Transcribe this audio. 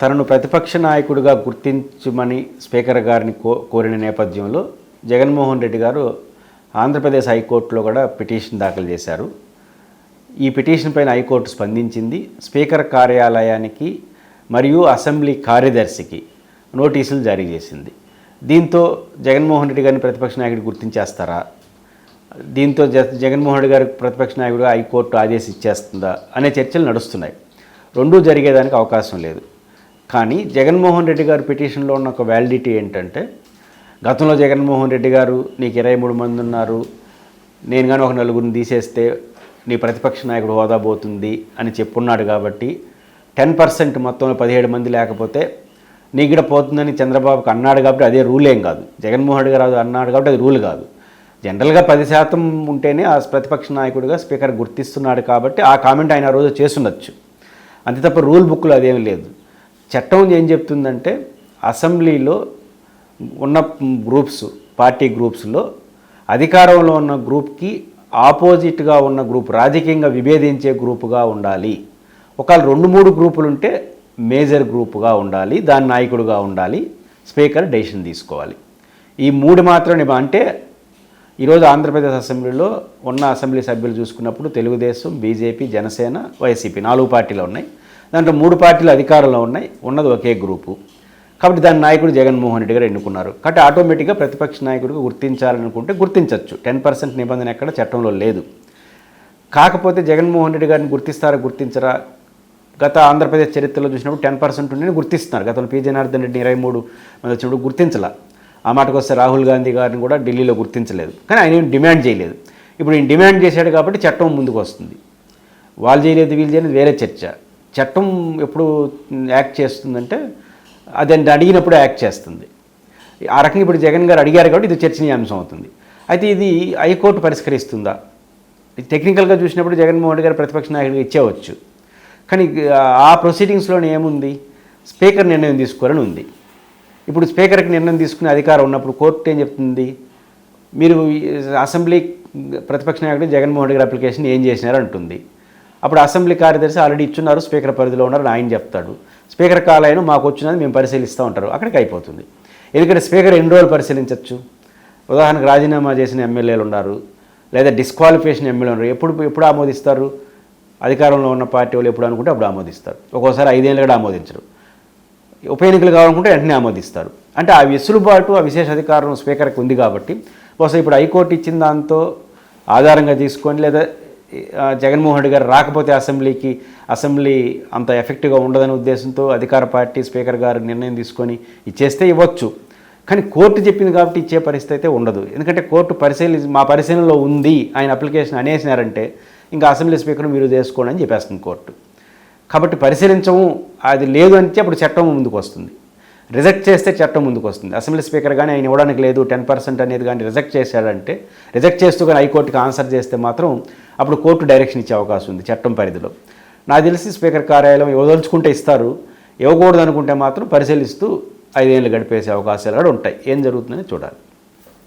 తనను ప్రతిపక్ష నాయకుడిగా గుర్తించమని స్పీకర్ గారిని కో కోరిన నేపథ్యంలో జగన్మోహన్ రెడ్డి గారు ఆంధ్రప్రదేశ్ హైకోర్టులో కూడా పిటిషన్ దాఖలు చేశారు. ఈ పిటిషన్ పైన హైకోర్టు స్పందించింది. స్పీకర్ కార్యాలయానికి మరియు అసెంబ్లీ కార్యదర్శికి నోటీసులు జారీ చేసింది. దీంతో జగన్మోహన్ రెడ్డి గారిని ప్రతిపక్ష నాయకుడు గుర్తించేస్తారా? దీంతో జ జగన్మోహన్ రెడ్డి గారి ప్రతిపక్ష నాయకుడు హైకోర్టు ఆదేశం ఇచ్చేస్తుందా అనే చర్చలు నడుస్తున్నాయి. రెండూ జరిగేదానికి అవకాశం లేదు. కానీ జగన్మోహన్ రెడ్డి గారు పిటిషన్లో ఉన్న ఒక వ్యాలిడిటీ ఏంటంటే గతంలో జగన్మోహన్ రెడ్డి గారు నీకు ఇరవై మూడు మంది ఉన్నారు నేను కానీ ఒక నలుగురిని తీసేస్తే నీ ప్రతిపక్ష నాయకుడు హోదా పోతుంది అని చెప్పున్నాడు కాబట్టి టెన్ పర్సెంట్ మొత్తంలో పదిహేడు మంది లేకపోతే నీకు కూడా పోతుందని చంద్రబాబుకి అన్నాడు కాబట్టి అదే రూల్ ఏం కాదు. జగన్మోహన్ రెడ్డి గారు అన్నాడు కాబట్టి అది రూల్ కాదు. జనరల్గా పది శాతం ఉంటేనే ఆ ప్రతిపక్ష నాయకుడిగా స్పీకర్ గుర్తిస్తున్నాడు కాబట్టి ఆ కామెంట్ ఆయన ఆ రోజు చేస్తుండొచ్చు అంతే తప్ప రూల్ బుక్లో అదేమీ లేదు. చట్టం ఏం చెప్తుందంటే అసెంబ్లీలో ఉన్న గ్రూప్స్ పార్టీ గ్రూప్స్లో అధికారంలో ఉన్న గ్రూప్కి ఆపోజిట్గా ఉన్న గ్రూప్ రాజకీయంగా విభేదించే గ్రూపుగా ఉండాలి. ఒకవేళ రెండు మూడు గ్రూపులు ఉంటే మేజర్ గ్రూపుగా ఉండాలి దాని నాయకుడుగా ఉండాలి స్పీకర్ డెసిషన్ తీసుకోవాలి. ఈ మూడు మాత్రం అంటే ఈరోజు ఆంధ్రప్రదేశ్ అసెంబ్లీలో ఉన్న అసెంబ్లీ సభ్యులు చూసుకున్నప్పుడు తెలుగుదేశం బీజేపీ జనసేన వైసీపీ నాలుగు పార్టీలు ఉన్నాయి. దాంట్లో మూడు పార్టీలు అధికారంలో ఉన్నాయి. ఉన్నది ఒకే గ్రూపు. కాబట్టి దాని నాయకుడు జగన్మోహన్ రెడ్డి గారు ఎన్నుకున్నారు. కాబట్టి ఆటోమేటిక్గా ప్రతిపక్ష నాయకుడిగా గుర్తించాలనుకుంటే గుర్తించవచ్చు టెన్ పర్సెంట్ నిబంధన ఎక్కడ చట్టంలో లేదు. కాకపోతే జగన్మోహన్ రెడ్డి గారిని గుర్తిస్తారా గుర్తించరా? గత ఆంధ్రప్రదేశ్ చరిత్రలో చూసినప్పుడు టెన్ పర్సెంట్ ఉండి గుర్తిస్తున్నారు. గతంలో పీ. జనార్దన్ రెడ్డి ఇరవై మూడు మంది వచ్చినప్పుడు గుర్తించలా. ఆ మాటకు వస్తే రాహుల్ గాంధీ గారిని కూడా ఢిల్లీలో గుర్తించలేదు. కానీ ఆయన ఏం డిమాండ్ చేయలేదు. ఇప్పుడు ఈయన డిమాండ్ చేశాడు కాబట్టి చట్టం ముందుకు వస్తుంది. వాళ్ళు చేయలేదు వీళ్ళు చేయలేదు వేరే చర్చ. చట్టం ఎప్పుడు యాక్ట్ చేస్తుందంటే అది అడిగినప్పుడు యాక్ట్ చేస్తుంది. ఆ రకంగా ఇప్పుడు జగన్ గారు అడిగారు కాబట్టి ఇది చర్చనీయాంశం అవుతుంది. అయితే ఇది హైకోర్టు పరిష్కరిస్తుందా? టెక్నికల్గా చూసినప్పుడు జగన్మోహన్ రెడ్డి గారు ప్రతిపక్ష నాయకుడిగా ఇచ్చేవచ్చు. కానీ ఆ ప్రొసీడింగ్స్లోనే ఏముంది? స్పీకర్ నిర్ణయం తీసుకోవాలని ఉంది. ఇప్పుడు స్పీకర్కి నిర్ణయం తీసుకునే అధికారం ఉన్నప్పుడు కోర్టు ఏం చెప్తుంది? మీరు అసెంబ్లీ ప్రతిపక్ష నాయకుడు జగన్మోహన్ రెడ్డి గారి అప్లికేషన్ ఏం చేసినారు అంటుంది. అప్పుడు అసెంబ్లీ కార్యదర్శి ఆల్రెడీ ఇచ్చున్నారు స్పీకర్ పరిధిలో ఉన్నారు ఆయన చెప్తాడు. స్పీకర్ కాలైన మాకు వచ్చినది మేము పరిశీలిస్తూ ఉంటారు. అక్కడికి అయిపోతుంది. ఎందుకంటే స్పీకర్ ఎన్ని రోజులు పరిశీలించవచ్చు ఉదాహరణకు రాజీనామా చేసిన ఎమ్మెల్యేలు ఉన్నారు లేదా డిస్క్వాలిఫికేషన్ ఎమ్మెల్యే ఉన్నారు. ఎప్పుడు ఎప్పుడు ఆమోదిస్తారు? అధికారంలో ఉన్న పార్టీ వాళ్ళు ఎప్పుడు అనుకుంటే అప్పుడు ఆమోదిస్తారు. ఒక్కోసారి ఐదేళ్ళు కూడా ఆమోదించరు. ఉప ఎన్నికలు కావాలనుకుంటే వెంటనే ఆమోదిస్తారు. అంటే ఆ వెసులుబాటు ఆ విశేష అధికారం స్పీకర్కి ఉంది కాబట్టి బహుశా ఇప్పుడు హైకోర్టు ఇచ్చిన దాంతో ఆధారంగా తీసుకొని లేదా జగన్మోహన్ రెడ్డి గారు రాకపోతే అసెంబ్లీకి అసెంబ్లీ అంత ఎఫెక్టివ్గా ఉండదనే ఉద్దేశంతో అధికార పార్టీ స్పీకర్ గారు నిర్ణయం తీసుకొని ఇచ్చేస్తే ఇవ్వచ్చు. కానీ కోర్టు చెప్పింది కాబట్టి ఇచ్చే పరిస్థితి అయితే ఉండదు. ఎందుకంటే కోర్టు పరిశీలి మా పరిశీలనలో ఉంది ఆయన అప్లికేషన్ అనేసినారంటే ఇంకా అసెంబ్లీ స్పీకర్ మీరు చేసుకోండి అని చెప్పేస్తుంది కోర్టు. కాబట్టి పరిశీలించము అది లేదు అంటే అప్పుడు చట్టం ముందుకు వస్తుంది. రిజెక్ట్ చేస్తే చట్టం ముందుకు వస్తుంది. అసెంబ్లీ స్పీకర్ కానీ ఆయన ఇవ్వడానికి లేదు టెన్ పర్సెంట్ అనేది కానీ రిజెక్ట్ చేశాడంటే రిజెక్ట్ చేస్తూ కానీ హైకోర్టుకి ఆన్సర్ చేస్తే మాత్రం అప్పుడు కోర్టు డైరెక్షన్ ఇచ్చే అవకాశం ఉంది చట్టం పరిధిలో. నాకు తెలిసి స్పీకర్ కార్యాలయం ఇవ్వదలుచుకుంటే ఇస్తారు ఇవ్వకూడదు అనుకుంటే మాత్రం పరిశీలిస్తూ ఐదేళ్ళు గడిపేసే అవకాశాలు కూడా ఉంటాయి. ఏం జరుగుతుందని చూడాలి.